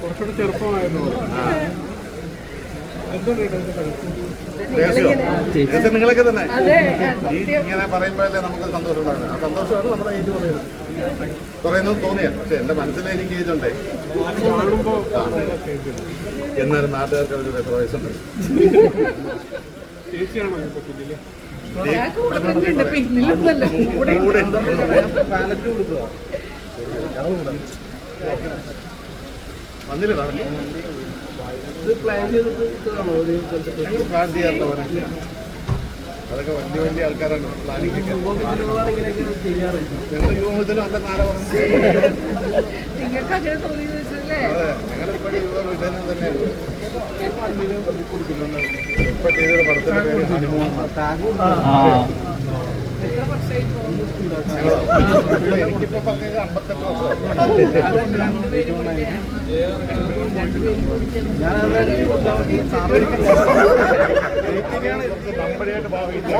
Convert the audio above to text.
കുറച്ചുകൂടി ചെറുപ്പമായിരുന്നു നിങ്ങളൊക്കെ തന്നെ ഇങ്ങനെ പറയുമ്പോഴല്ലേ നമുക്ക് സന്തോഷമുണ്ടാകുന്നത് ആ സന്തോഷമാണ് നമ്മുടെ ഏജ് പറയുന്നത് പറയുന്നത് തോന്നിയാ പക്ഷെ എന്റെ മനസ്സിൽ എനിക്ക് ഏജ് ഉണ്ടേ കാണുമ്പോ എന്നാലും നാട്ടുകാർക്ക് അവരുടെ എത്ര വന്നില്ല ഞങ്ങൾ പ്ലാൻ ചെയ്യാറില്ല പോലെ അതൊക്കെ വലിയ വലിയ ആൾക്കാരാണ് പ്ലാനിങ് ഞങ്ങളുടെ യുവമത്തിലും അല്ല നാളെ ഞങ്ങളിപ്പോഴും യുവ വിധനം തന്നെയാണ്. ഇപ്പൊ ചെയ്തൊരു പടത്തിന്റെ പേര് ഹനുമാൻ? എനിക്കിപ്പോ പറഞ്ഞത് അമ്പത്തെട്ട് വർഷം നമ്പടിയായിട്ട് ഭാവിയില്ല